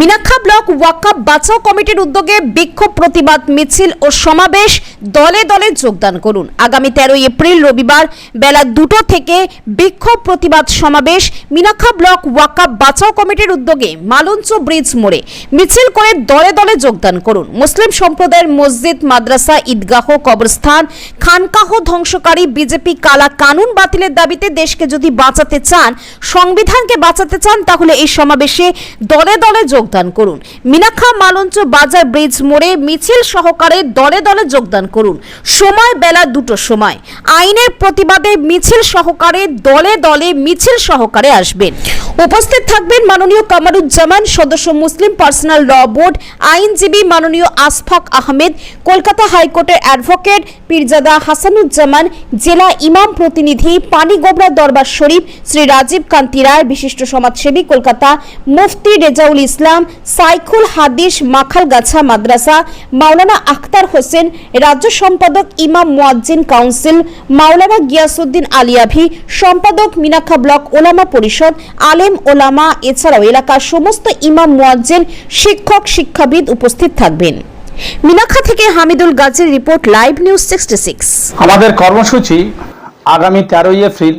মিনাক্ষা block ওয়াকাব বাঁচাও কমিটির উদ্যোগে বিক্ষোভ, প্রতিবাদ, মিছিল ও সমাবেশ দলে দলে যোগদান করুন। আগামী তেরোই এপ্রিল রবিবার বেলা দুটো থেকে বিক্ষোভ, প্রতিবাদ, সমাবেশ মিনাক্ষা ব্লক ওয়াকাব বাঁচাও কমিটির উদ্যোগে মালঞ্চ ব্রিজ মোড়ে। মিছিল করে দলে দলে যোগদান করুন। মুসলিম সম্প্রদায়ের মসজিদ, মাদ্রাসা, ঈদগাহ, কবরস্থান, খানকাহ ধ্বংসকারী বিজেপি কালা কানুন বাতিলের দাবিতে দেশকে যদি বাঁচাতে চান, সংবিধানকে বাঁচাতে চান, তাহলে এই সমাবেশে দলে দলে যোগদান করুন। মিনাখা মালঞ্চ বাজার ব্রিজ মোড়ে মিছিল সহকারে দলে দলে যোগদান করুন। সময় বেলা দুটো সময়। আইনের প্রতিবাদে মিছিল সহকারে দলে দলে মিছিল সহকারে আসবেন। উপস্থিত থাকবেন মাননীয় কামারুজ্জামান, সদস্য মুসলিম পার্সোনাল ল বোর্ড, আইনজীবী মাননীয় আসফাক আহমেদ, কলকাতা হাইকোর্টের অ্যাডভোকেট পীরজাদা হাসানুজ্জামান, জেলা ইমাম প্রতিনিধি পানিগোবরা দরবার শরীফ, শ্রী রাজীব কান্তি রায়, বিশিষ্ট সমাজসেবী কলকাতা, মুফতি রেজাউল ইসলাম, সাইখুল হাদিস মাখালগাছা মাদ্রাসা, মাওলানা আখতার হোসেন, রাজ্য সম্পাদক ইমাম মুয়াজ্জিন কাউন্সিল, মাওলানা গিয়াসুদ্দিন আলিয়াভি সম্পাদক মিনাখা ব্লক ওলামা পরিষদ, আলেম ওলামা এছাড়াও এলাকার সমস্ত ইমাম, মুয়াজ্জিন, শিক্ষক, শিক্ষাবিদ উপস্থিত থাকবেন। মিনাখা থেকে হামিদুল গাজীর report live news sixty six. আমাদের কর্মসূচি আগামী তেরোই এপ্রিল,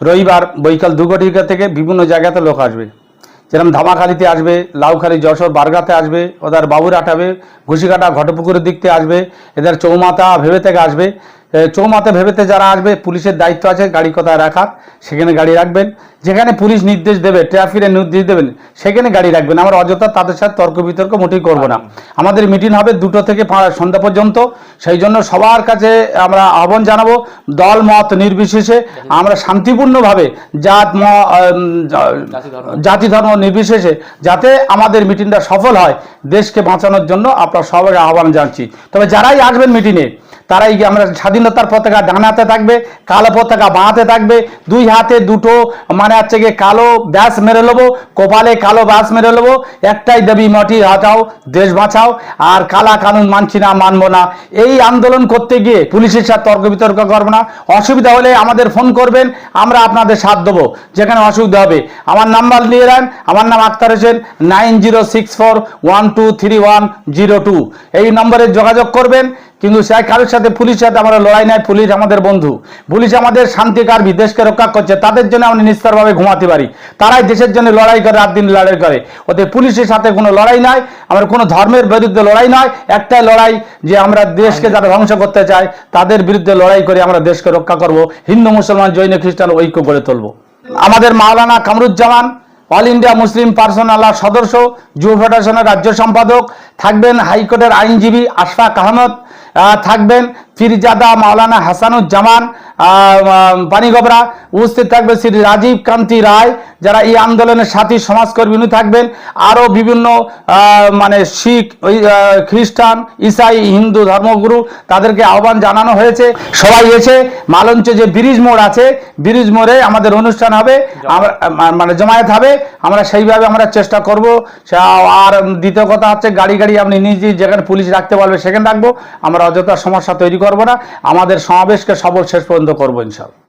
রবিবার বৈকাল দু ঘটিকা থেকে বিভিন্ন জায়গাতে লোক আসবে। যেরকম ধামাখালিতে আসবে, লাউখালি, যশোর, বারগাতে আসবে, ওদের বাবুরহাট হবে ঘুষিকাটা ঘটপুকুরের দিক থেকে আসবে, এদের চৌমাতা ভেবে থেকে আসবে। এ, চৌমাথা ভেবেতে যারা আসবে পুলিশের দায়িত্ব আছে গাড়ি কোথায় রাখার সেখানে গাড়ি রাখবেন। যেখানে পুলিশ নির্দেশ দেবে ট্রাফিকের নির্দেশ দেবেন সেখানে গাড়ি রাখবেন। আমরা অযথা তাদের সাথে তর্ক বিতর্ক মোটেই করব না। আমাদের মিটিং হবে দুটো থেকে সন্ধ্যা পর্যন্ত। সেই জন্য সবার কাছে আমরা আহ্বান জানাব দল মত নির্বিশেষে আমরা শান্তিপূর্ণভাবে জাত ম জাতি ধর্ম। নির্বিশেষে যাতে আমাদের মিটিংটা সফল হয় দেশকে বাঁচানোর জন্য আপনার সবাই আহ্বান জানছি তবে যারাই আসবেন মিটিংয়ে তারাই আমরা স্বাধীনতার পতাকা ডান হাতে থাকবে, কালো পতাকা বাঁ হাতে থাকবে, দুই হাতে দুটো মানে হচ্ছে গিয়ে কালো ব্যাস মেরে নেব, কপালে কালো ব্যাস মেরে নেব, একটাই দেবী, মাটি হাটাও, দেশ বাঁচাও, আর কালা কানুন মানছি না, মানবো না। এই আন্দোলন করতে গিয়ে পুলিশের সাথে তর্ক বিতর্ক করব না। অসুবিধা হলে আমাদের ফোন করবেন, আমরা আপনাদের সাথ দেবো, যেখানে অসুবিধা হবে। আমার নাম্বার নিয়ে নেন, আমার নাম Akhtar Hossain, nine zero six four one two three one zero two. এই নম্বরে যোগাযোগ করবেন কিন্তু সে কারোর সাথে পুলিশের সাথে আমরা লড়াই নাই পুলিশ আমাদের বন্ধু। পুলিশ আমাদের শান্তিকার দেশকে রক্ষা করছে তাদের জন্য আমরা নিস্তারভাবে ঘুমাতে পারি। তারাই দেশের জন্য লড়াই করে রাত দিন লড়াই করে। ওদের পুলিশের সাথে কোনো লড়াই নাই আমার কোনো ধর্মের বিরুদ্ধে লড়াই নয় একটাই লড়াই যে আমরা দেশকে যারা ধ্বংস করতে চায় তাদের বিরুদ্ধে লড়াই করে আমরা দেশকে রক্ষা করব হিন্দু মুসলমান জৈন খ্রিস্টান ঐক্য গড়ে তুলব। আমাদের মাওলানা Kamruzzaman all India Muslim personal সদস্য যুব ফেডারেশনের রাজ্য সম্পাদক থাকবেন হাইকোর্টের আইনজীবী আশফাক আহমদ আহ, থাকবেন। ফিরজাদা মাওলানা হাসানুজ্জামান পানিগবরা উপস্থিত থাকবে শ্রী রাজীব কান্তি রায়, যারা এই আন্দোলনের সাথী সমাজকর্মী থাকবেন। আরও বিভিন্ন মানে শিখ খ্রিস্টান, ইসাই, হিন্দু ধর্মগুরু তাদেরকে আহ্বান জানানো হয়েছে। সবাই এসে মালঞ্চে যে ব্রিজ মোড় আছে, ব্রিজ মোড়ে আমাদের অনুষ্ঠান হবে মানে জমায়েত হবে, আমরা সেইভাবে আমরা চেষ্টা করব। আর দ্বিতীয় কথা হচ্ছে গাড়ি গাড়ি আপনি নিজে যেখানে পুলিশ রাখতে পারবে সেখানে রাখব। আমরা অযথা সমস্যা তৈরি করব না। আমাদের সমাবেশকে সফল শেষ পর্যন্ত করব ইনশাল্লাহ।